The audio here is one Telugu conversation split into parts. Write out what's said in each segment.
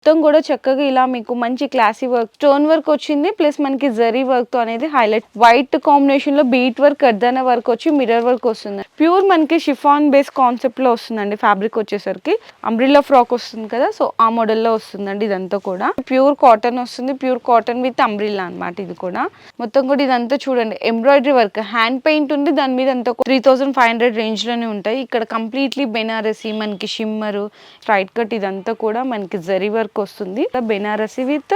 మొత్తం కూడా చక్కగా ఇలా మీకు మంచి క్లాసీ వర్క్ స్టోన్ వర్క్ వచ్చింది. ప్లస్ మనకి జరీ వర్క్తో అనేది హైలైట్ వైట్ కాంబినేషన్లో బీట్ వర్క్ కర్దానా వర్క్ వచ్చి మిర్రర్ వర్క్ వస్తుంది. ప్యూర్ మనకి షిఫాన్ బేస్ కాన్సెప్ట్లో వస్తుందండి ఫ్యాబ్రిక్ వచ్చేసరికి. అంబ్రిల్లా ఫ్రాక్ వస్తుంది కదా సో ఆ మోడల్లో వస్తుందండి ఇదంతా కూడా. ప్యూర్ కాటన్ వస్తుంది ప్యూర్ కాటన్ విత్ అంబ్రిల్లా అన్నమాట ఇది కూడా. మొత్తం కూడా ఇదంతా చూడండి ఎంబ్రాయిడరీ వర్క్ హ్యాండ్ పెయింట్ ఉంది దాని మీద అంతా త్రీ థౌసండ్ ఫైవ్ హండ్రెడ్ రేంజ్లోనే ఉంటాయి. ఇక్కడ కంప్లీట్లీ బెనారసి మనకి షిమ్మర్ స్ట్రైట్ కట్ ఇదంతా కూడా మనకి జరీ వర్క్ వస్తుంది. బెనారసి విత్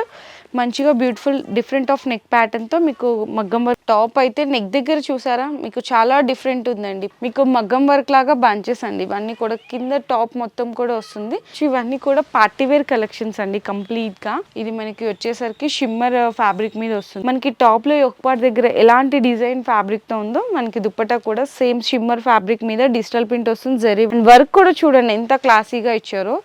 మంచిగా బ్యూటిఫుల్ డిఫరెంట్ ఆఫ్ నెక్ ప్యాటర్న్తో మీకు మగ్గం వర్క్ టాప్ అయితే నెక్ దగ్గర చూసారా? మీకు చాలా డిఫరెంట్ ఉందండి. మీకు మగ్గం వర్క్ లాగా బంచెస్ అండి. ఇవన్నీ కూడా కింద టాప్ మొత్తం కూడా వస్తుంది. సో ఇవన్నీ కూడా పార్టీ వేర్ కలెక్షన్స్ అండి కంప్లీట్గా. ఇది మనకి వచ్చేసరికి షిమ్మర్ uh, ఫ్యాబ్రిక్ మీద వస్తుంది. మనకి టాప్లో ఒక పార్ట్ దగ్గర ఎలాంటి డిజైన్ ఫ్యాబ్రిక్తో ఉందో మనకి దుప్పటా కూడా సేమ్ షిమ్మర్ ఫ్యాబ్రిక్ మీద డిజిటల్ ప్రింట్ వస్తుంది జరీ. వర్క్ కూడా చూడండి ఎంత క్లాసీగా ఇచ్చారో.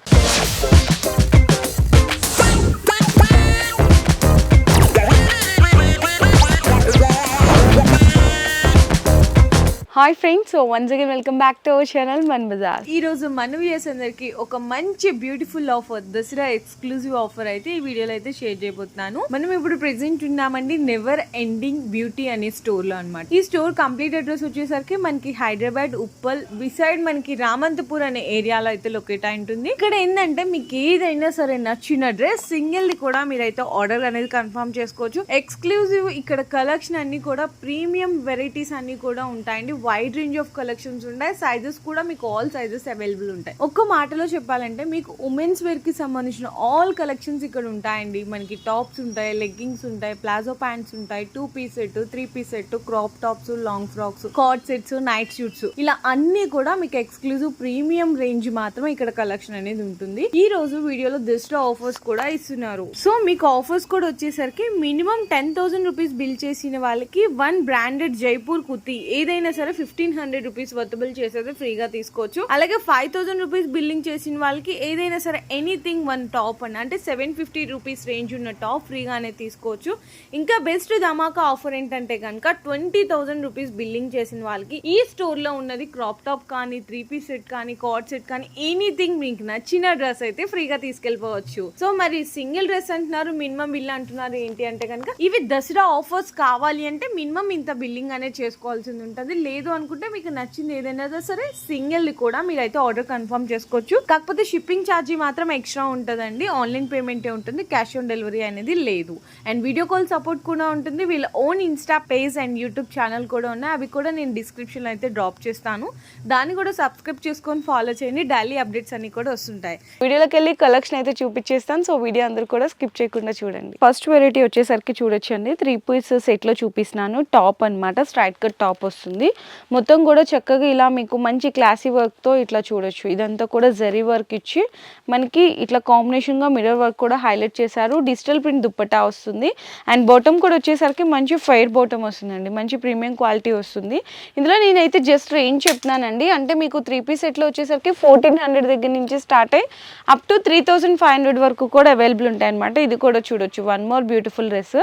Hi friends so once again welcome back to our channel Mann Bazaar ఈ రోజు మన వ్యూయర్స్ అందరికి ఒక మంచి beautiful offer Dasara exclusive offer అయితే ఈ వీడియోలో అయితే షేర్ చేయబోతున్నాను. మనం ఇప్పుడు ప్రెసెంట్ ఉన్నామండి నెవర్ ఎండింగ్ బ్యూటీ అనే స్టోర్లో అన్నమాట. ఈ స్టోర్ కంప్లీట్ అడ్రస్ వచ్చేసరికి మనకి హైదరాబాద్ ఉప్పల్ బిసైడ్ మనకి రామంతపూర్ అనే ఏరియాలో అయితే లొకేట్ అయి ఉంటుంది. ఇక్కడ ఏంటంటే మీకు ఏదైనా సరే నచ్చిన డ్రెస్ సింగిల్ ది కూడా మీరైతే ఆర్డర్ అనేది కన్ఫర్మ్ చేసుకోవచ్చు. ఎక్స్క్లూజివ్ ఇక్కడ కలెక్షన్ అన్ని కూడా ప్రీమియం వెరైటీస్ అన్ని కూడా ఉంటాయండి. వైడ్ రేంజ్ ఆఫ్ కలెక్షన్స్ ఉంటాయి సైజెస్ కూడా మీకు ఆల్ సైజెస్ అవైలబుల్ ఉంటాయి. ఒక్క మాటలో చెప్పాలంటే మీకు ఉమెన్స్ వేర్కి సంబంధించిన ఆల్ కలెక్షన్స్ ఇక్కడ ఉంటాయండి. మనకి టాప్స్ ఉంటాయి లెగ్గింగ్స్ ఉంటాయి ప్లాజో ప్యాంట్స్ ఉంటాయి two piece set three piece set crop tops long frocks cord sets night suits ఇలా అన్ని కూడా మీకు ఎక్స్క్లూజివ్ ప్రీమియం రేంజ్ మాత్రమే ఇక్కడ కలెక్షన్ అనేది ఉంటుంది. ఈ రోజు వీడియోలో దసరా ఆఫర్స్ కూడా ఇస్తున్నారు. సో మీకు ఆఫర్స్ కూడా వచ్చేసరికి minimum ten thousand rupees bill చేసిన వాళ్ళకి వన్ బ్రాండెడ్ జైపూర్ కుర్తి ఏదైనా సరే ఫిఫ్టీన్ హండ్రెడ్ రూపీస్ వర్తబుల్ చేసేది ఫ్రీగా తీసుకోవచ్చు. అలాగే ఫైవ్ థౌసండ్ రూపీస్ బిల్లింగ్ చేసిన వాళ్ళకి ఏదైనా సరే ఎనీథింగ్ వన్ టాప్ అని అంటే సెవెన్ ఫిఫ్టీ రూపీస్ రేంజ్ ఉన్న టాప్ ఫ్రీగానే తీసుకోవచ్చు. ఇంకా బెస్ట్ ధమాకా ఆఫర్ ఏంటంటే కనుక ట్వంటీ థౌసండ్ రూపీస్ బిల్లింగ్ చేసిన వాళ్ళకి ఈ స్టోర్లో ఉన్నది క్రాప్ టాప్ కానీ త్రీ పీస్ సెట్ కానీ కార్డ్ సెట్ కానీ ఎనీథింగ్ మీకు నచ్చిన డ్రెస్ అయితే ఫ్రీగా తీసుకెళ్ళిపోవచ్చు. సో మరి సింగిల్ డ్రెస్ అంటున్నారు మినిమం బిల్ అంటున్నారు ఏంటి అంటే కనుక ఇవి దసరా ఆఫర్స్ కావాలి అంటే మినిమం ఇంత బిల్లింగ్ అనేది చేసుకోవాల్సింది ఉంటుంది. లేదు అనుకుంటే మీకు నచ్చింది ఏదైనా సరే సింగిల్ కూడా మీరు అయితే ఆర్డర్ కన్ఫర్మ్ చేసుకోవచ్చు. కాకపోతే షిప్పింగ్ ఛార్జీ మాత్రం ఎక్స్ట్రా ఉంటుందండి. ఆన్లైన్ పేమెంటే ఉంటుంది. క్యాష్ ఆన్ డెలివరీ అనేది లేదు. అండ్ వీడియో కాల్ సపోర్ట్ కూడా ఉంటుంది. వీళ్ళ own insta page and YouTube channel కూడా ఉన్నాయి. అవి కూడా నేను డిస్క్రిప్షన్లో అయితే డ్రాప్ చేస్తాను. దాన్ని కూడా సబ్స్క్రైబ్ చేసుకొని ఫాలో చేయండి. డైలీ అప్డేట్స్ అన్ని కూడా వస్తుంటాయి. వీడియోలోకి వెళ్ళి కలెక్షన్ అయితే చూపించేస్తాను. సో వీడియో అందరూ కూడా స్కిప్ చేయకుండా చూడండి. ఫస్ట్ వెరైటీ వచ్చేసరికి చూడొచ్చండి. త్రీ పీస్ సెట్లో చూపిస్తున్నాను. టాప్ అన్నమాట. స్ట్రైట్ కట్ టాప్ వస్తుంది. మొత్తం కూడా చక్కగా ఇలా మీకు మంచి క్లాసీ వర్క్తో ఇట్లా చూడొచ్చు. ఇదంతా కూడా జరీ వర్క్ ఇచ్చి మనకి ఇట్లా కాంబినేషన్గా మిర్రర్ వర్క్ కూడా హైలైట్ చేశారు. డిజిటల్ ప్రింట్ దుప్పటా వస్తుంది. అండ్ బాటమ్ కూడా వచ్చేసరికి మంచి ఫైర్ బాటమ్ వస్తుందండి. మంచి ప్రీమియం క్వాలిటీ వస్తుంది. ఇందులో నేనైతే జస్ట్ రేంజ్ చెప్తున్నానండి. అంటే మీకు త్రీ పీస్ సెట్లో వచ్చేసరికి ఫోర్టీన్ హండ్రెడ్ దగ్గర నుంచి స్టార్ట్ అయ్యి up to three thousand five hundred వరకు కూడా అవైలబుల్ ఉంటాయి అనమాట ఇది కూడా చూడొచ్చు. One more beautiful dress.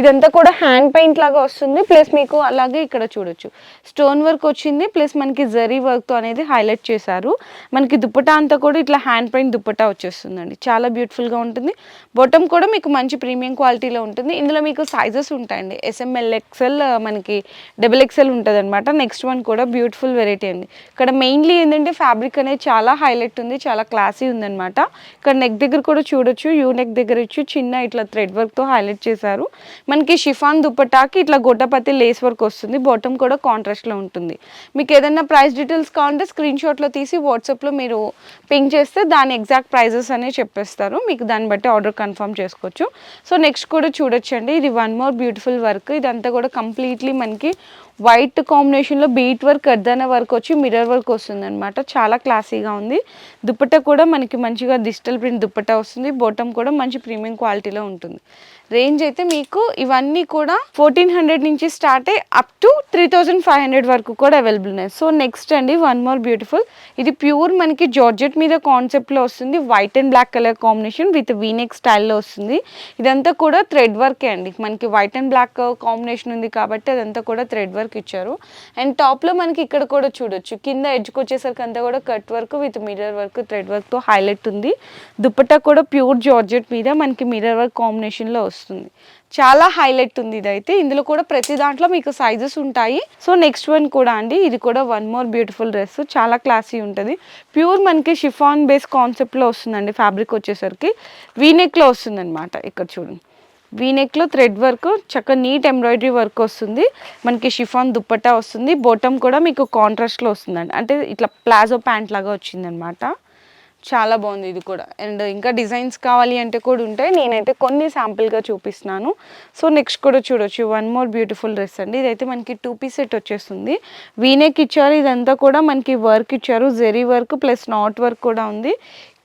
ఇదంతా కూడా హ్యాండ్ పెయింట్ లాగా వస్తుంది. ప్లస్ మీకు అలాగే ఇక్కడ చూడొచ్చు. స్టోన్ వర్క్ వచ్చింది ప్లస్ మనకి జరీ వర్క్తో అనేది హైలైట్ చేశారు. మనకి దుప్పటా అంతా కూడా ఇట్లా హ్యాండ్ పెయింట్ దుప్పటా వచ్చేస్తుందండి. చాలా బ్యూటిఫుల్గా ఉంటుంది. బొటమ్ కూడా మీకు మంచి ప్రీమియం క్వాలిటీలో ఉంటుంది. ఇందులో మీకు సైజెస్ ఉంటాయండి. ఎస్ఎంఎల్ ఎక్సెల్ మనకి డబుల్ ఎక్సెల్ ఉంటుంది అనమాట నెక్స్ట్ వన్ కూడా బ్యూటిఫుల్ వెరైటీ అండి. ఇక్కడ మెయిన్లీ ఏంటంటే ఫ్యాబ్రిక్ అనేది చాలా హైలైట్ ఉంది చాలా క్లాసీ ఉందనమాట ఇక్కడ నెక్ దగ్గర కూడా చూడొచ్చు యూ నెక్ దగ్గర ఇచ్చి చిన్న ఇట్లా థ్రెడ్ వర్క్తో హైలైట్ చేశారు. మనకి షిఫాన్ దుప్పటాకి ఇట్లా గొడ్డపతి లేస్ వర్క్ వస్తుంది. బాటమ్ కూడా కాంట్రాస్ట్లో ఉంటుంది. మీకు ఏదైనా ప్రైస్ డీటెయిల్స్ కావాలంటే స్క్రీన్ షాట్లో తీసి వాట్సాప్లో మీరు పింక్ చేస్తే దాని ఎగ్జాక్ట్ ప్రైజెస్ అనేవి చెప్పేస్తారు. మీకు దాన్ని బట్టి ఆర్డర్ కన్ఫర్మ్ చేసుకోవచ్చు. సో నెక్స్ట్ కూడా చూడొచ్చండి. ఇది వన్ మోర్ బ్యూటిఫుల్ వర్క్ ఇదంతా కూడా కంప్లీట్లీ మనకి వైట్ కాంబినేషన్లో బీట్ వర్క్ అర్ధన వర్క్ వచ్చి మిర్రర్ వర్క్ వస్తుంది అనమాట చాలా క్లాసీగా ఉంది. దుప్పట కూడా మనకి మంచిగా డిజిటల్ ప్రింట్ దుప్పట వస్తుంది. బోటం కూడా మంచి ప్రీమియం క్వాలిటీలో ఉంటుంది. రేంజ్ అయితే మీకు ఇవన్నీ కూడా ఫోర్టీన్ హండ్రెడ్ నుంచి స్టార్ట్ అయ్యి up to three thousand five hundred వరకు కూడా అవైలబుల్ ఉన్నాయి. సో నెక్స్ట్ అండి వన్ మోర్ బ్యూటిఫుల్ ఇది ప్యూర్ మనకి జార్జెట్ మీద కాన్సెప్ట్లో వస్తుంది. White and black colour combination with V neck స్టైల్లో వస్తుంది. ఇదంతా కూడా థ్రెడ్ వర్కే అండి. మనకి వైట్ అండ్ బ్లాక్ కాంబినేషన్ ఉంది కాబట్టి అదంతా కూడా థ్రెడ్ వర్క్ ఇచ్చారు. అండ్ టాప్లో మనకి ఇక్కడ కూడా చూడొచ్చు. కింద ఎడ్జ్కి వచ్చేసరికి అంతా కూడా cut work with mirror work thread వర్క్తో హైలైట్ ఉంది. దుప్పట్టా కూడా ప్యూర్ జార్జెట్ మీద మనకి మిర్రర్ వర్క్ కాంబినేషన్లో వస్తుంది. చాలా హైలైట్ ఉంది ఇదైతే. ఇందులో కూడా ప్రతి దాంట్లో మీకు సైజెస్ ఉంటాయి. సో నెక్స్ట్ వన్ కూడా అండి. ఇది కూడా వన్ మోర్ బ్యూటిఫుల్ డ్రెస్. చాలా క్లాసీ ఉంటుంది. ప్యూర్ మనకి షిఫాన్ బేస్ కాన్సెప్ట్లో వస్తుందండి ఫ్యాబ్రిక్ వచ్చేసరికి. వీనెక్లో వస్తుందన్నమాట. ఇక్కడ చూడండి. వీనెక్లో థ్రెడ్ వర్క్ చక్కగా నీట్ ఎంబ్రాయిడరీ వర్క్ వస్తుంది. మనకి షిఫాన్ దుప్పట్టా వస్తుంది. బోటం కూడా మీకు కాంట్రాస్ట్లో వస్తుందండి. అంటే ఇట్లా ప్లాజో ప్యాంట్ లాగా వచ్చిందనమాట చాలా బాగుంది ఇది కూడా. అండ్ ఇంకా డిజైన్స్ కావాలి అంటే కూడా ఉంటాయి నేనైతే కొన్ని శాంపుల్గా చూపిస్తున్నాను. సో నెక్స్ట్ కూడా చూడొచ్చు. వన్ మోర్ బ్యూటిఫుల్ డ్రెస్ అండి. ఇదైతే మనకి టూ పీస్ సెట్ వచ్చేస్తుంది. వీనెక్ ఇచ్చారు. ఇదంతా కూడా మనకి వర్క్ ఇచ్చారు. Zari work plus knot work కూడా ఉంది.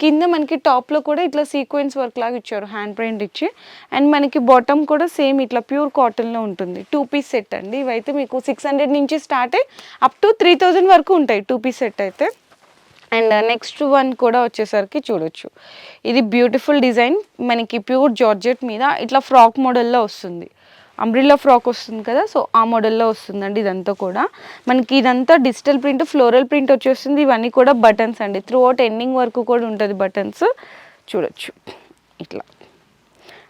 కింద మనకి టాప్లో కూడా ఇట్లా సీక్వెన్స్ వర్క్ లాగా ఇచ్చారు. హ్యాండ్ ప్రింట్ ఇచ్చి. అండ్ మనకి బాటమ్ కూడా సేమ్ ఇట్లా ప్యూర్ కాటన్లో ఉంటుంది. టూ పీస్ సెట్ అండి. ఇవైతే మీకు సిక్స్ హండ్రెడ్ నుంచి స్టార్ట్ అయ్యి అప్ టు త్రీ థౌజండ్ వరకు ఉంటాయి టూ పీస్ సెట్ అయితే. అండ్ నెక్స్ట్ వన్ కూడా వచ్చేసరికి చూడొచ్చు. ఇది బ్యూటిఫుల్ డిజైన్. మనకి ప్యూర్ జార్జెట్ మీద ఇట్లా ఫ్రాక్ మోడల్లో వస్తుంది. అంబ్రిల్లా ఫ్రాక్ వస్తుంది కదా సో ఆ మోడల్లో వస్తుందండి ఇదంతా కూడా. మనకి ఇదంతా డిజిటల్ ప్రింట్ ఫ్లోరల్ ప్రింట్ వచ్చేస్తుంది. ఇవన్నీ కూడా బటన్స్ అండి. త్రూ అవుట్ ఎండింగ్ వరకు కూడా ఉంటుంది బటన్స్. చూడొచ్చు. ఇట్లా.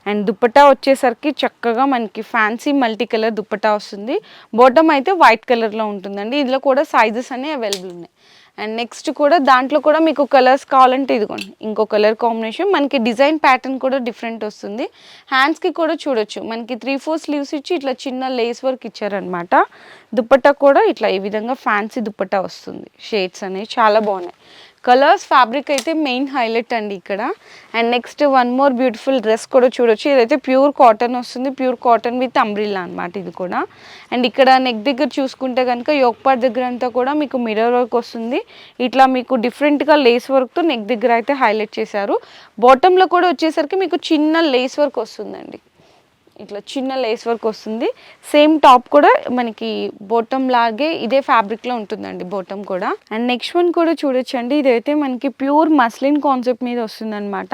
అండ్ దుప్పటా వచ్చేసరికి చక్కగా మనకి ఫ్యాన్సీ మల్టీ కలర్ దుప్పటా వస్తుంది. బాటమ్ అయితే వైట్ కలర్లో ఉంటుందండి. ఇందులో కూడా సైజెస్ అనేవి అవైలబుల్ ఉన్నాయి. అండ్ నెక్స్ట్ కూడా దాంట్లో కూడా మీకు కలర్స్ కావాలంటే ఇదిగోండి. ఇంకో కలర్ కాంబినేషన్ మనకి డిజైన్ ప్యాటర్న్ కూడా డిఫరెంట్ వస్తుంది. హ్యాండ్స్కి కూడా చూడొచ్చు. మనకి త్రీ ఫోర్ స్లీవ్స్ ఇచ్చి ఇట్లా చిన్న లేస్ వర్క్ ఇచ్చారనమాట. దుప్పట్టా కూడా ఇట్లా ఈ విధంగా ఫ్యాన్సీ దుప్పట్టా వస్తుంది. షేడ్స్ అనేవి చాలా బాగున్నాయి. కలర్స్ ఫ్యాబ్రిక్ అయితే మెయిన్ హైలైట్ అండి ఇక్కడ. And next one more beautiful dress కూడా చూడొచ్చు. ఇదైతే ప్యూర్ కాటన్ వస్తుంది. ప్యూర్ కాటన్ విత్ అంబ్రిల్లా అనమాట ఇది కూడా. అండ్ ఇక్కడ నెక్ దగ్గర చూసుకుంటే కనుక యోగపాట్ దగ్గర అంతా కూడా మీకు మిర్రర్ వర్క్ వస్తుంది. ఇట్లా మీకు డిఫరెంట్గా లేస్ వర్క్తో నెక్ దగ్గర అయితే హైలైట్ చేశారు. బాటంలో కూడా వచ్చేసరికి మీకు చిన్న లేస్ వర్క్ వస్తుందండి. ఇట్లా చిన్న లేస్ వర్క్ వస్తుంది. సేమ్ టాప్ కూడా మనకి బోటం లాగే ఇదే ఫ్యాబ్రిక్లో ఉంటుందండి బోటం కూడా. అండ్ నెక్స్ట్ వన్ కూడా చూడొచ్చండి. ఇదైతే మనకి ప్యూర్ మస్లిన్ కాన్సెప్ట్ మీద వస్తుందన్నమాట.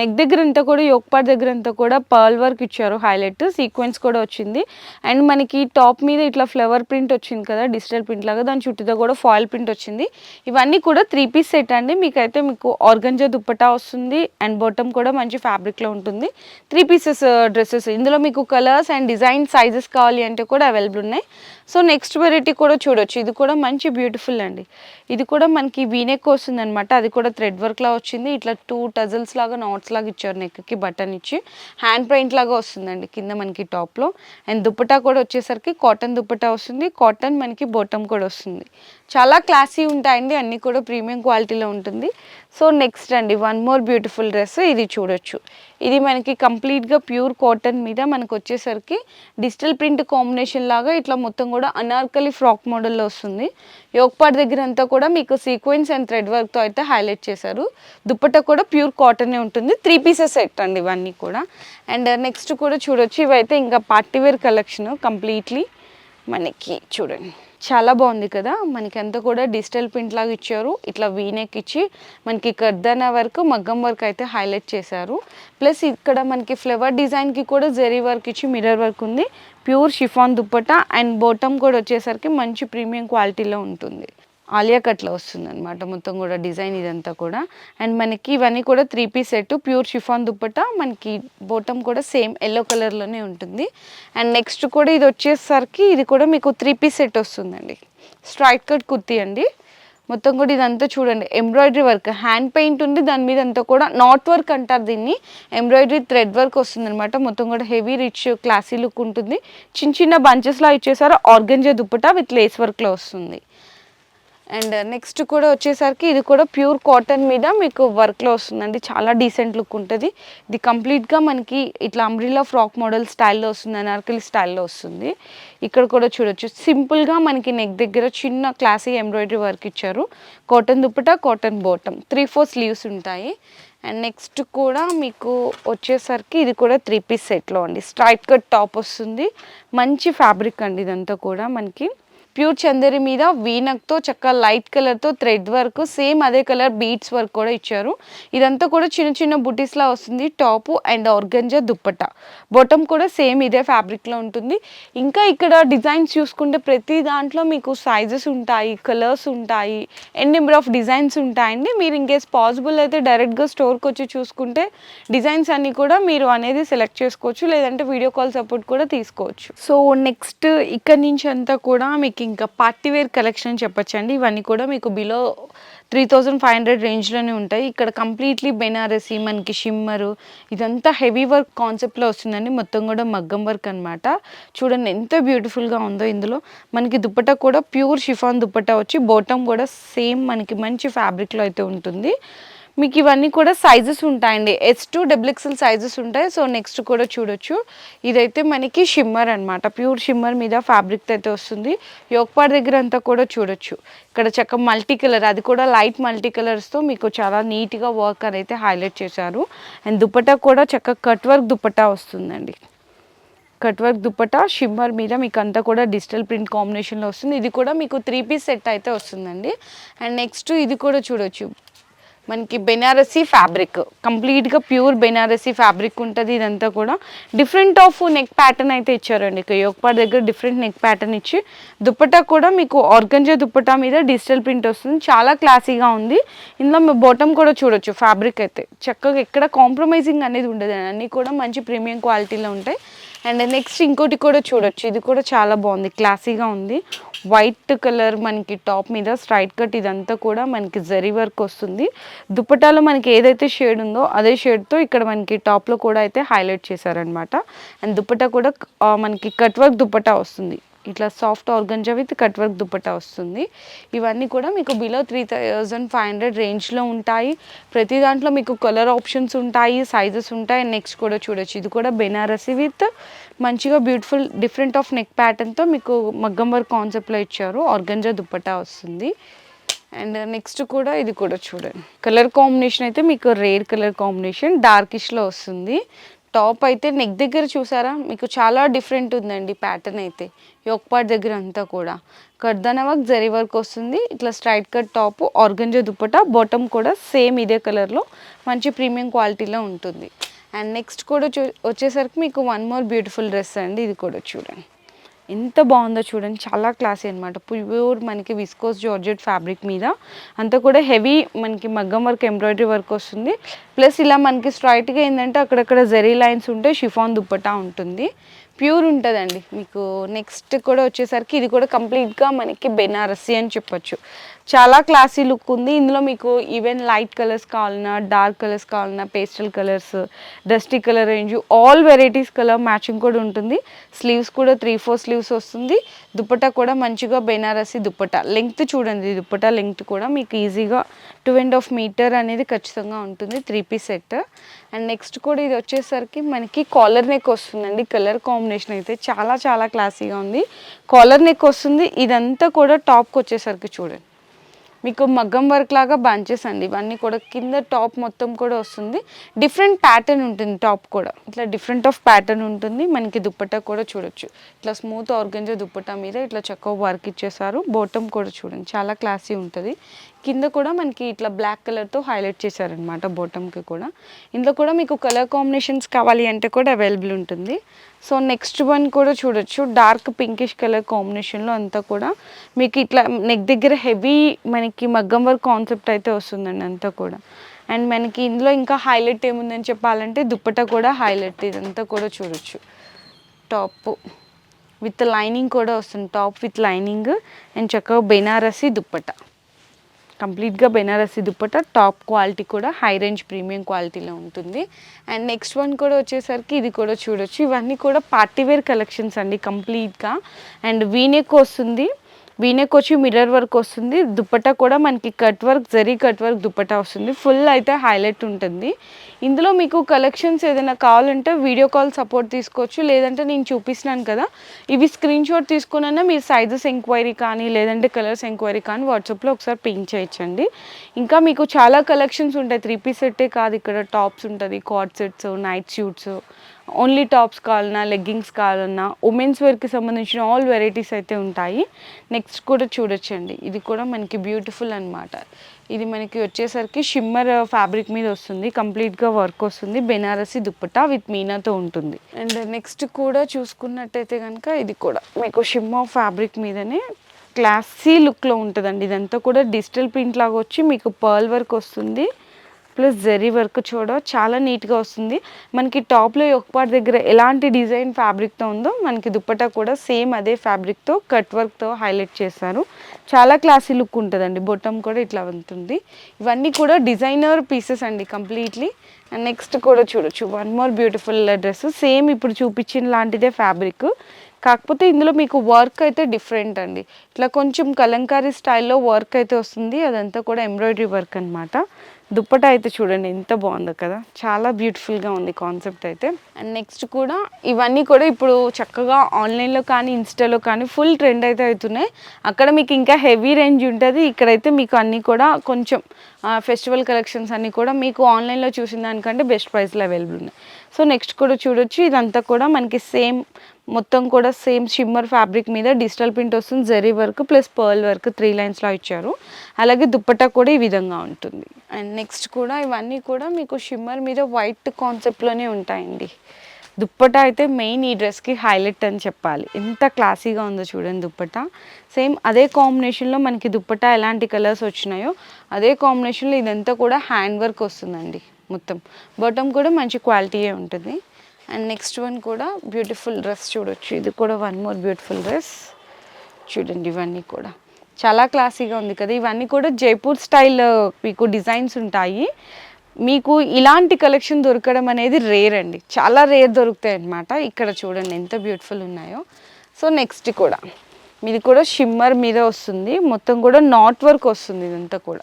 నెక్ దగ్గర అంతా కూడా యోక్పాట్ దగ్గర అంతా కూడా పర్ల్ వర్క్ ఇచ్చారు హైలైట్ సీక్వెన్స్ కూడా వచ్చింది. అండ్ మనకి టాప్ మీద ఇట్లా ఫ్లవర్ ప్రింట్ వచ్చింది కదా డిజిటల్ ప్రింట్ లాగా. దాని చుట్టూతో కూడా ఫాయిల్ ప్రింట్ వచ్చింది. ఇవన్నీ కూడా త్రీ పీస్ సెట్ అండి. మీకైతే మీకు ఆర్గంజా దుప్పటా వస్తుంది. అండ్ బాటమ్ కూడా మంచి ఫ్యాబ్రిక్లో ఉంటుంది. త్రీ పీసెస్ డ్రెస్సెస్ ఇందులో మీకు కలర్స్ అండ్ డిజైన్ సైజెస్ కావాలి అంటే కూడా అవైలబుల్ ఉన్నాయి. సో నెక్స్ట్ వెరైటీ కూడా చూడొచ్చు. ఇది కూడా మంచి బ్యూటిఫుల్ అండి. ఇది కూడా మనకి వీనెక్ వస్తుంది అనమాట అది కూడా థ్రెడ్ వర్క్లా వచ్చింది. ఇట్లా టూ టజల్స్ లాగా నాట్స్ లాగా ఇచ్చారు నెక్కి బటన్ ఇచ్చి. హ్యాండ్ ప్రింట్ లాగా వస్తుందండి కింద మనకి టాప్లో అండ్ దుప్పటా కూడా వచ్చేసరికి కాటన్ దుప్పటా వస్తుంది. కాటన్ మనకి బొటం కూడా వస్తుంది. చాలా క్లాసీ ఉంటాయండి. అన్నీ కూడా ప్రీమియం క్వాలిటీలో ఉంటుంది. సో నెక్స్ట్ అండి వన్ మోర్ బ్యూటిఫుల్ డ్రెస్ ఇది చూడొచ్చు. ఇది మనకి కంప్లీట్గా ప్యూర్ కాటన్ మీద మనకు వచ్చేసరికి డిజిటల్ ప్రింట్ కాంబినేషన్ లాగా ఇట్లా మొత్తం కూడా అనార్కలి ఫ్రాక్ మోడల్లో వస్తుంది. యోగపాట్ దగ్గర అంతా కూడా మీకు సీక్వెన్స్ అండ్ థ్రెడ్ వర్క్తో అయితే హైలైట్ చేశారు. దుప్పట కూడా ప్యూర్ కాటనే ఉంటుంది. త్రీ పీసెస్ సెట్ అండి ఇవన్నీ కూడా. అండ్ నెక్స్ట్ కూడా చూడొచ్చు. ఇవైతే ఇంకా పార్టీ వేర్ కలెక్షన్ కంప్లీట్లీ మనకి చూడండి. చాలా బాగుంది కదా. మనకి అంతా కూడా డిజిటల్ ప్రింట్ లాగా ఇచ్చారు. ఇట్లా వీనెక్ ఇచ్చి మనకి కర్దన వరకు మగ్గం వర్క్ అయితే హైలైట్ చేశారు. ప్లస్ ఇక్కడ మనకి ఫ్లవర్ డిజైన్కి కూడా జెరీ వర్క్ ఇచ్చి మిర్రర్ వర్క్ ఉంది. Pure chiffon dupatta and bottom కూడా వచ్చేసరికి మంచి ప్రీమియం క్వాలిటీలో ఉంటుంది. ఆలియా కట్లో వస్తుంది అనమాట మొత్తం కూడా డిజైన్ ఇదంతా కూడా. అండ్ మనకి ఇవన్నీ కూడా three piece set pure chiffon dupatta. మనకి బోటం కూడా సేమ్ ఎల్లో కలర్లోనే ఉంటుంది. అండ్ నెక్స్ట్ కూడా ఇది వచ్చేసరికి ఇది కూడా మీకు త్రీ పీస్ సెట్ వస్తుందండి. స్ట్రైట్ కట్ కుర్తీ అండి. మొత్తం కూడా ఇదంతా చూడండి. ఎంబ్రాయిడరీ వర్క్ హ్యాండ్ పెయింట్ ఉంది. దాని మీద అంతా కూడా నాట్ వర్క్ అంటారు దీన్ని. ఎంబ్రాయిడరీ థ్రెడ్ వర్క్ వస్తుంది అనమాట మొత్తం కూడా హెవీ రిచ్ క్లాసీ లుక్ ఉంటుంది. చిన్న చిన్న బంచెస్లా ఇచ్చేసారు ఆర్గంజా దుప్పట విత్ లేస్ వర్క్లో వస్తుంది. అండ్ నెక్స్ట్ కూడా వచ్చేసరికి ఇది కూడా ప్యూర్ కాటన్ మీద మీకు వర్క్లో వస్తుందండి. చాలా డీసెంట్ లుక్ ఉంటుంది. ఇది కంప్లీట్గా మనకి ఇట్లా అంబ్రిలా ఫ్రాక్ మోడల్ స్టైల్లో వస్తుంది అనార్కలి స్టైల్లో వస్తుంది. ఇక్కడ కూడా చూడొచ్చు. సింపుల్గా మనకి నెక్ దగ్గర చిన్న క్లాసీ ఎంబ్రాయిడరీ వర్క్ ఇచ్చారు. Cotton dupatta cotton bottom three four sleeves ఉంటాయి. అండ్ నెక్స్ట్ కూడా మీకు వచ్చేసరికి ఇది కూడా త్రీ పీస్ సెట్లో అండి. స్ట్రైట్ కట్ టాప్ వస్తుంది. మంచి ఫ్యాబ్రిక్ అండి ఇదంతా కూడా మనకి. ప్యూర్ చందేరి మీద వీనక్తో చక్కగా లైట్ కలర్తో థ్రెడ్ వర్క్ సేమ్ అదే కలర్ బీట్స్ వర్క్ కూడా ఇచ్చారు. ఇదంతా కూడా చిన్న చిన్న బుటీస్లా వస్తుంది. Top and organza dupatta bottom కూడా సేమ్ ఇదే ఫ్యాబ్రిక్లో ఉంటుంది. ఇంకా ఇక్కడ డిజైన్స్ చూసుకుంటే ప్రతి దాంట్లో మీకు సైజెస్ ఉంటాయి కలర్స్ ఉంటాయి ఎన్ నెంబర్ ఆఫ్ డిజైన్స్ ఉంటాయండి. మీరు ఇంకేస్ పాసిబుల్ అయితే డైరెక్ట్గా స్టోర్కి వచ్చి చూసుకుంటే డిజైన్స్ అన్నీ కూడా మీరు అనేది సెలెక్ట్ చేసుకోవచ్చు. లేదంటే వీడియో కాల్ సపోర్ట్ కూడా తీసుకోవచ్చు. సో నెక్స్ట్ ఇక్కడ నుంచి అంతా కూడా మీకు ఇంకా పార్టీ వేర్ కలెక్షన్ చెప్పొచ్చండి. ఇవన్నీ కూడా మీకు below three thousand five hundred రేంజ్లోనే ఉంటాయి. ఇక్కడ కంప్లీట్లీ బెనారసి మనకి షిమ్మరు ఇదంతా హెవీ వర్క్ కాన్సెప్ట్లో వస్తుందండి. మొత్తం కూడా మగ్గం వర్క్ అనమాట చూడండి ఎంత బ్యూటిఫుల్గా ఉందో ఇందులో. మనకి దుప్పట కూడా ప్యూర్ షిఫాన్ దుప్పట వచ్చి బోటం కూడా సేమ్ మనకి మంచి ఫ్యాబ్రిక్లో అయితే ఉంటుంది. మీకు ఇవన్నీ కూడా సైజెస్ ఉంటాయండి. S to double XL sizes ఉంటాయి. సో నెక్స్ట్ కూడా చూడొచ్చు. ఇదైతే మనకి షిమ్మర్ అనమాట ప్యూర్ షిమ్మర్ మీద ఫ్యాబ్రిక్ అయితే వస్తుంది. యోక్పాడ్ దగ్గర అంతా కూడా చూడొచ్చు. ఇక్కడ చక్క మల్టీ కలర్ అది కూడా లైట్ మల్టీ కలర్స్తో మీకు చాలా నీట్గా వర్క్ అయితే హైలైట్ చేశారు. అండ్ దుపట్టా కూడా చక్క కట్ వర్క్ దుపట్టా వస్తుందండి. కట్ వర్క్ దుపట్టా షిమ్మర్ మీద మీకు అంతా కూడా డిజిటల్ ప్రింట్ కాంబినేషన్లో వస్తుంది. ఇది కూడా మీకు త్రీ పీస్ సెట్ అయితే వస్తుందండి. అండ్ నెక్స్ట్ ఇది కూడా చూడొచ్చు. మనకి బెనారసీ ఫ్యాబ్రిక్. కంప్లీట్గా ప్యూర్ బెనారసీ ఫ్యాబ్రిక్ ఉంటుంది ఇదంతా కూడా. డిఫరెంట్ ఆఫ్ నెక్ ప్యాటర్న్ అయితే ఇచ్చారండి. ఇక దగ్గర డిఫరెంట్ నెక్ ప్యాటర్న్ ఇచ్చి దుప్పటా కూడా మీకు ఆర్గంజా దుప్పటా మీద డిజిటల్ ప్రింట్ వస్తుంది. చాలా క్లాసీగా ఉంది. ఇందులో మీ బాటమ్ కూడా చూడొచ్చు ఫ్యాబ్రిక్ అయితే. చక్కగా ఎక్కడ కాంప్రమైజింగ్ అనేది ఉండదు. అన్నీ కూడా మంచి ప్రీమియం క్వాలిటీలో ఉంటాయి. అండ్ నెక్స్ట్ ఇంకోటి కూడా చూడొచ్చు. ఇది కూడా చాలా బాగుంది. క్లాసీగా ఉంది. వైట్ కలర్ మనకి టాప్ మీద స్ట్రైట్ కట్ ఇదంతా కూడా మనకి జరీ వర్క్ వస్తుంది. దుప్పటాలో మనకి ఏదైతే షేడ్ ఉందో అదే షేడ్తో ఇక్కడ మనకి టాప్లో కూడా అయితే హైలైట్ చేశారనమాట అండ్ దుపట్టా కూడా మనకి కట్ వర్క్ దుపట్టా వస్తుంది. ఇట్లా soft organza with cut work dupatta వస్తుంది. ఇవన్నీ కూడా మీకు below three thousand five hundred రేంజ్లో ఉంటాయి. ప్రతి దాంట్లో మీకు కలర్ ఆప్షన్స్ ఉంటాయి సైజెస్ ఉంటాయి. నెక్స్ట్ కూడా చూడొచ్చు. ఇది కూడా బెనారసి విత్ మంచిగా బ్యూటిఫుల్ డిఫరెంట్ ఆఫ్ నెక్ ప్యాటర్న్తో మీకు మగ్గం వర్క్ కాన్సెప్ట్లో ఇచ్చారు. ఆర్గంజా దుపట్టా వస్తుంది. అండ్ నెక్స్ట్ కూడా ఇది కూడా చూడండి. కలర్ కాంబినేషన్ అయితే మీకు రేర్ కలర్ కాంబినేషన్ డార్కిష్లో వస్తుంది. టాప్ అయితే నెక్ దగ్గర చూసారా? మీకు చాలా డిఫరెంట్ ఉందండి ప్యాటర్న్ అయితే. యోక్పాట్ దగ్గర అంతా కూడా. కర్దాన వర్క్ జరీ వర్క్ వస్తుంది. ఇట్లా straight cut top organza dupatta bottom కూడా సేమ్ ఇదే కలర్లో మంచి ప్రీమియం క్వాలిటీలో ఉంటుంది. అండ్ నెక్స్ట్ కూడా చూ వచ్చేసరికి మీకు వన్ మోర్ బ్యూటిఫుల్ డ్రెస్ అండి. ఇది కూడా చూడండి. ఎంత బాగుందో చూడండి. చాలా క్లాసీ అనమాట ప్యూర్ మనకి విస్కోస్ జార్జెట్ ఫ్యాబ్రిక్ మీద. అంతా కూడా హెవీ మనకి మగ్గం వర్క్ ఎంబ్రాయిడరీ వర్క్ వస్తుంది. ప్లస్ ఇలా మనకి స్ట్రైట్గా ఏంటంటే అక్కడక్కడ జరీ లైన్స్ ఉంటే షిఫాన్ దుప్పటా ఉంటుంది. ప్యూర్ ఉంటుందండి. మీకు నెక్స్ట్ కూడా వచ్చేసరికి ఇది కూడా కంప్లీట్గా మనకి బెనారసి అని చెప్పొచ్చు. చాలా క్లాసీ లుక్ ఉంది. ఇందులో మీకు ఈవెన్ లైట్ కలర్స్ కావాలన్నా డార్క్ కలర్స్ కావాలన్నా pastel colours dusty colour range all varieties colour matching కూడా ఉంటుంది. స్లీవ్స్ కూడా త్రీ ఫోర్ స్లీవ్స్ వస్తుంది. దుప్పటా కూడా మంచిగా బెనారసి దుప్పటా. లెంగ్త్ చూడండి దుప్పట దుప్పటా లెంగ్త్ కూడా మీకు ఈజీగా టూ అండ్ హాఫ్ మీటర్ అనేది ఖచ్చితంగా ఉంటుంది three piece set and next కూడా ఇది వచ్చేసరికి మనకి కాలర్ నెక్ వస్తుందండి. కలర్ కాంబినేషన్ అయితే చాలా చాలా క్లాసీగా ఉంది. కాలర్ నెక్ వస్తుంది. ఇదంతా కూడా టాప్కి వచ్చేసరికి చూడండి. మీకు మగ్గం వర్క్ లాగా బంచెస్ అండి. ఇవన్నీ కూడా కింద టాప్ మొత్తం కూడా వస్తుంది. డిఫరెంట్ ప్యాటర్న్ ఉంటుంది టాప్ కూడా. ఇట్లా డిఫరెంట్ ఆఫ్ ప్యాటర్న్ ఉంటుంది. మనకి దుప్పట్టా కూడా చూడొచ్చు. ఇట్లా స్మూత్ ఆర్గంజా దుప్పట్టా మీద ఇట్లా చక్కగా వర్క్ ఇచ్చేసారు బోటం కూడా చూడండి. చాలా క్లాసీ ఉంటుంది. కింద కూడా మనకి ఇట్లా బ్లాక్ కలర్తో హైలైట్ చేశారనమాట బోటమ్కి కూడా. ఇందులో కూడా మీకు కలర్ కాంబినేషన్స్ కావాలి అంటే కూడా అవైలబుల్ ఉంటుంది. సో నెక్స్ట్ వన్ కూడా చూడొచ్చు. డార్క్ పింకిష్ కలర్ కాంబినేషన్లో అంతా కూడా మీకు ఇట్లా నెక్ దగ్గర హెవీ మనకి మగ్గం వర్క్ కాన్సెప్ట్ అయితే వస్తుందండి అంతా కూడా. అండ్ మనకి ఇందులో ఇంకా హైలైట్ ఏముందని చెప్పాలంటే దుప్పట కూడా హైలైట్ ఇదంతా కూడా చూడొచ్చు. టాప్ విత్ లైనింగ్ కూడా వస్తుంది. టాప్ విత్ లైనింగ్ అండ్ చక్కగా బెనారసి దుప్పట. కంప్లీట్గా బెనారసీ దుప్పట టాప్ క్వాలిటీ కూడా హై రేంజ్ ప్రీమియం క్వాలిటీలో ఉంటుంది. అండ్ నెక్స్ట్ వన్ కూడా వచ్చేసరికి ఇది కూడా చూడొచ్చు. ఇవన్నీ కూడా పార్టీవేర్ కలెక్షన్స్ అండి కంప్లీట్గా. అండ్ వీనెక్ వస్తుంది. వీనెక్ వచ్చి మిర్రర్ వర్క్ వస్తుంది. దుప్పటా కూడా మనకి cut work zari cut work dupatta వస్తుంది. ఫుల్ అయితే హైలైట్ ఉంటుంది. ఇందులో మీకు కలెక్షన్స్ ఏదైనా కావాలంటే వీడియో కాల్ సపోర్ట్ తీసుకోవచ్చు. లేదంటే నేను చూపిస్తున్నాను కదా. ఇవి స్క్రీన్ షాట్ తీసుకున్నా మీరు సైజెస్ ఎంక్వైరీ కానీ లేదంటే కలర్స్ ఎంక్వైరీ కానీ వాట్సాప్లో ఒకసారి పింక్ చేయొచ్చండి. ఇంకా మీకు చాలా కలెక్షన్స్ ఉంటాయి. త్రీ పీస్ సెట్టే కాదు. ఇక్కడ టాప్స్ ఉంటుంది. Coord sets night suits only tops కావాలన్నా లెగ్గింగ్స్ కావాలన్నా ఉమెన్స్ వేర్కి సంబంధించిన ఆల్ వెరైటీస్ అయితే ఉంటాయి. నెక్స్ట్ కూడా చూడొచ్చండి. ఇది కూడా మనకి బ్యూటిఫుల్ అన్నమాట. ఇది మనకి వచ్చేసరికి షిమ్మర్ ఫ్యాబ్రిక్ uh, మీద వస్తుంది. కంప్లీట్గా వర్క్ వస్తుంది. బెనారసి దుప్పటా విత్ మీనాతో ఉంటుంది. అండ్ నెక్స్ట్ uh, కూడా చూసుకున్నట్టయితే కనుక ఇది కూడా మీకు షిమ్మర్ ఫ్యాబ్రిక్ మీదనే క్లాసీ లుక్లో ఉంటుందండి. ఇదంతా కూడా డిజిటల్ ప్రింట్ లాగా వచ్చి మీకు పర్ల్ వర్క్ వస్తుంది. ప్లస్ జరీ వర్క్ చూడ చాలా నీట్గా వస్తుంది. మనకి టాప్లో ఒక పార్ట్ దగ్గర ఎలాంటి డిజైన్ ఫ్యాబ్రిక్తో ఉందో మనకి దుప్పటా కూడా సేమ్ అదే ఫ్యాబ్రిక్తో కట్ వర్క్తో హైలైట్ చేస్తారు చాలా క్లాసీ లుక్ ఉంటుందండి. బొట్టం కూడా ఇట్లా ఉంటుంది. ఇవన్నీ కూడా డిజైనర్ పీసెస్ అండి కంప్లీట్లీ. నెక్స్ట్ కూడా చూడొచ్చు. One more beautiful dress. Same ఇప్పుడు చూపించిన లాంటిదే ఫ్యాబ్రిక్. కాకపోతే ఇందులో మీకు వర్క్ అయితే డిఫరెంట్ అండి. ఇట్లా కొంచెం కలంకారీ స్టైల్లో వర్క్ అయితే వస్తుంది. అదంతా కూడా ఎంబ్రాయిడరీ వర్క్ అన్నమాట. దుప్పటా అయితే చూడండి ఎంత బాగుందో కదా. చాలా బ్యూటిఫుల్గా ఉంది కాన్సెప్ట్ అయితే. అండ్ నెక్స్ట్ కూడా ఇవన్నీ కూడా ఇప్పుడు చక్కగా ఆన్లైన్లో కానీ ఇన్స్టాలో కానీ ఫుల్ ట్రెండ్ అయితే అవుతున్నాయి. అక్కడ మీకు ఇంకా హెవీ రేంజ్ ఉంటుంది. ఇక్కడైతే మీకు అన్నీ కూడా కొంచెం ఫెస్టివల్ కలెక్షన్స్ అన్నీ కూడా మీకు ఆన్లైన్లో చూసిన దానికంటే బెస్ట్ ప్రైస్లో అవైలబుల్ ఉన్నాయి. సో నెక్స్ట్ కూడా చూడొచ్చు. ఇదంతా కూడా మనకి సేమ్ మొత్తం కూడా సేమ్ షిమ్మర్ ఫ్యాబ్రిక్ మీద డిజిటల్ ప్రింట్ వస్తుంది zari work plus pearl work three లైన్స్లో ఇచ్చారు. అలాగే దుప్పట్టా కూడా ఈ విధంగా ఉంటుంది. అండ్ నెక్స్ట్ కూడా ఇవన్నీ కూడా మీకు షిమ్మర్ మీద వైట్ కాన్సెప్ట్లోనే ఉంటాయండి. దుప్పట అయితే మెయిన్ ఈ డ్రెస్కి హైలైట్ అని చెప్పాలి. ఎంత క్లాసీగా ఉందో చూడండి దుప్పట. సేమ్ అదే కాంబినేషన్లో మనకి దుప్పట ఎలాంటి కలర్స్ వచ్చినాయో అదే కాంబినేషన్లో ఇదంతా కూడా హ్యాండ్ వర్క్ వస్తుందండి మొత్తం. బాటమ్ కూడా మంచి క్వాలిటీయే ఉంటుంది. అండ్ నెక్స్ట్ వన్ కూడా బ్యూటిఫుల్ డ్రెస్ చూడొచ్చు. ఇది కూడా వన్ మోర్ బ్యూటిఫుల్ డ్రెస్ చూడండి ఇవన్నీ కూడా. చాలా క్లాసీగా ఉంది కదా. ఇవన్నీ కూడా జైపూర్ స్టైల్ మీకు డిజైన్స్ ఉంటాయి. మీకు ఇలాంటి కలెక్షన్ దొరకడం అనేది రేర్ అండి. చాలా రేర్ దొరుకుతాయి అన్నమాట. ఇక్కడ చూడండి ఎంత బ్యూటిఫుల్ ఉన్నాయో. సో నెక్స్ట్ కూడా. మీది కూడా షిమ్మర్ మీద వస్తుంది. మొత్తం కూడా నాట్ వర్క్ వస్తుంది ఇదంతా కూడా.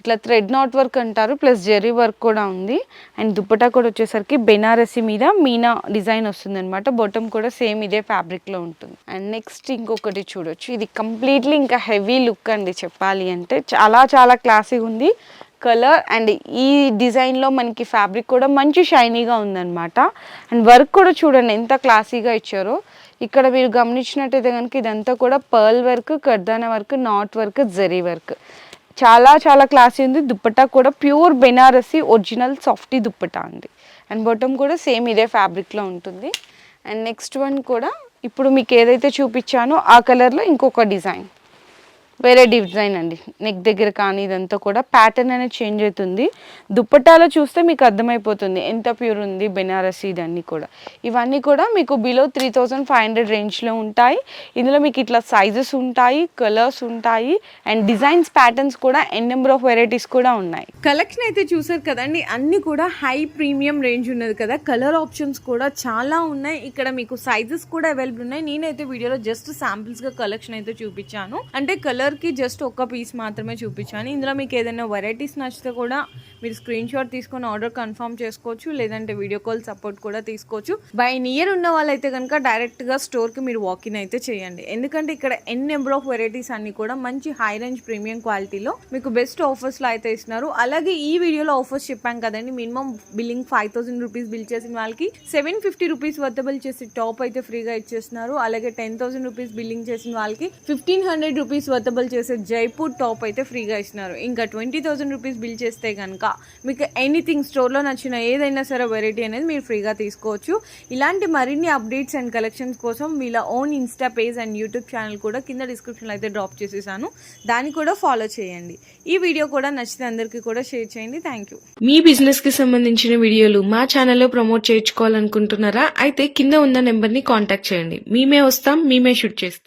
ఇట్లా థ్రెడ్ నాట్ వర్క్ అంటారు ప్లస్ జెర్రీ వర్క్ కూడా ఉంది. అండ్ దుప్పటా కూడా వచ్చేసరికి బెనారసి మీద మీనా డిజైన్ వస్తుంది అనమాట బొటం కూడా సేమ్ ఇదే ఫ్యాబ్రిక్లో ఉంటుంది. అండ్ నెక్స్ట్ ఇంకొకటి చూడొచ్చు. ఇది కంప్లీట్లీ ఇంకా హెవీ లుక్ అండి చెప్పాలి అంటే. చాలా చాలా క్లాసీగా ఉంది. కలర్ అండ్ ఈ డిజైన్లో మనకి ఫ్యాబ్రిక్ కూడా మంచి షైనీగా ఉందన్నమాట. అండ్ వర్క్ కూడా చూడండి ఎంత క్లాసీగా ఇచ్చారో. ఇక్కడ మీరు గమనించినట్టయితే కనుక ఇదంతా కూడా pearl work కర్దానా work knot work zari work చాలా చాలా క్లాసీ ఉంది. దుప్పటా కూడా ప్యూర్ బెనారసి ఒరిజినల్ సాఫ్టీ దుప్పటా అండి. అండ్ బాటమ్ కూడా సేమ్ ఇదే ఫ్యాబ్రిక్లో ఉంటుంది. అండ్ నెక్స్ట్ వన్ కూడా ఇప్పుడు మీకు ఏదైతే చూపించానో ఆ కలర్లో ఇంకొక డిజైన్ వేరే డిజైన్ అండి. నెక్ దగ్గర కానీ ఇదంతా కూడా ప్యాటర్న్ అనేది చేంజ్ అవుతుంది. దుప్పట్టాలో చూస్తే మీకు అర్థమైపోతుంది ఎంత ప్యూర్ ఉంది బెనారసి ఇదన్నీ కూడా. ఇవన్నీ కూడా మీకు below three thousand five hundred రేంజ్లో ఉంటాయి. ఇందులో మీకు ఇట్లా సైజెస్ ఉంటాయి కలర్స్ ఉంటాయి అండ్ డిజైన్స్ ప్యాటర్న్స్ కూడా ఎన్ నెంబర్ ఆఫ్ వెరైటీస్ కూడా ఉన్నాయి. కలెక్షన్ అయితే చూసారు కదండి అన్ని కూడా హై ప్రీమియం రేంజ్ ఉన్నది కదా. కలర్ ఆప్షన్స్ కూడా చాలా ఉన్నాయి. ఇక్కడ మీకు సైజెస్ కూడా అవైలబుల్ ఉన్నాయి. నేనైతే వీడియోలో జస్ట్ శాంపిల్స్గా కలెక్షన్ అయితే చూపించాను. అంటే కలర్ కి జస్ట్ ఒక్క పీస్ మాత్రమే చూపించాను. ఇందులో మీకు ఏదైనా వెరైటీస్ నచ్చితే కూడా మీరు స్క్రీన్ షాట్ తీసుకొని ఆర్డర్ కన్ఫర్మ్ చేసుకోవచ్చు. లేదంటే వీడియో కాల్ సపోర్ట్ కూడా తీసుకోవచ్చు. బై నియర్ ఉన్న వాళ్ళైతే కనుక డైరెక్ట్గా స్టోర్కి స్టోర్కి మీరు వాకిన్ అయితే చేయండి. ఎందుకంటే ఇక్కడ ఎన్ నెంబర్ ఆఫ్ వెరైటీస్ అన్ని కూడా మంచి హై రేంజ్ ప్రీమియం క్వాలిటీలో మీకు బెస్ట్ ఆఫర్స్లో అయితే ఇస్తున్నారు. అలాగే ఈ వీడియోలో ఆఫర్స్ చెప్పాం కదండి minimum billing five thousand rupees bill చేసిన వాళ్ళకి సెవెన్ ఫిఫ్టీ రూపీస్ వర్తబుల్ చేసి టాప్ అయితే ఫ్రీగా ఇచ్చేస్తున్నారు. అలాగే టెన్ థౌసండ్ రూపీస్ బిల్లింగ్ చేసిన వాళ్ళకి ఫిఫ్టీన్ హండ్రెడ్ రూపీస్ వర్తబుల్ చేసే జైపూర్ టాప్ అయితే ఫ్రీగా ఇస్తున్నారు. ఇంకా ట్వంటీ థౌసండ్ రూపీస్ బిల్ చేస్తే కనుక మీకు ఎనీథింగ్ స్టోర్లో నచ్చిన ఏదైనా సరే వెరైటీ అనేది మీరు ఫ్రీగా తీసుకోవచ్చు. ఇలాంటి మరిన్ని అప్డేట్స్ అండ్ కలెక్షన్స్ కోసం వీళ్ళ own insta page and YouTube channel కూడా కింద డిస్క్రిప్షన్లో అయితే డ్రాప్ చేసేసాను. దాన్ని కూడా ఫాలో చేయండి. ఈ వీడియో కూడా నచ్చితే అందరికీ కూడా షేర్ చేయండి. Thank you. మీ బిజినెస్కి సంబంధించిన వీడియోలు మా ఛానల్లో ప్రమోట్ చేయించుకోవాలనుకుంటున్నారా? అయితే కింద ఉన్న నెంబర్ని కాంటాక్ట్ చేయండి. మేమే వస్తాం మేమే షూట్ చేస్తాం.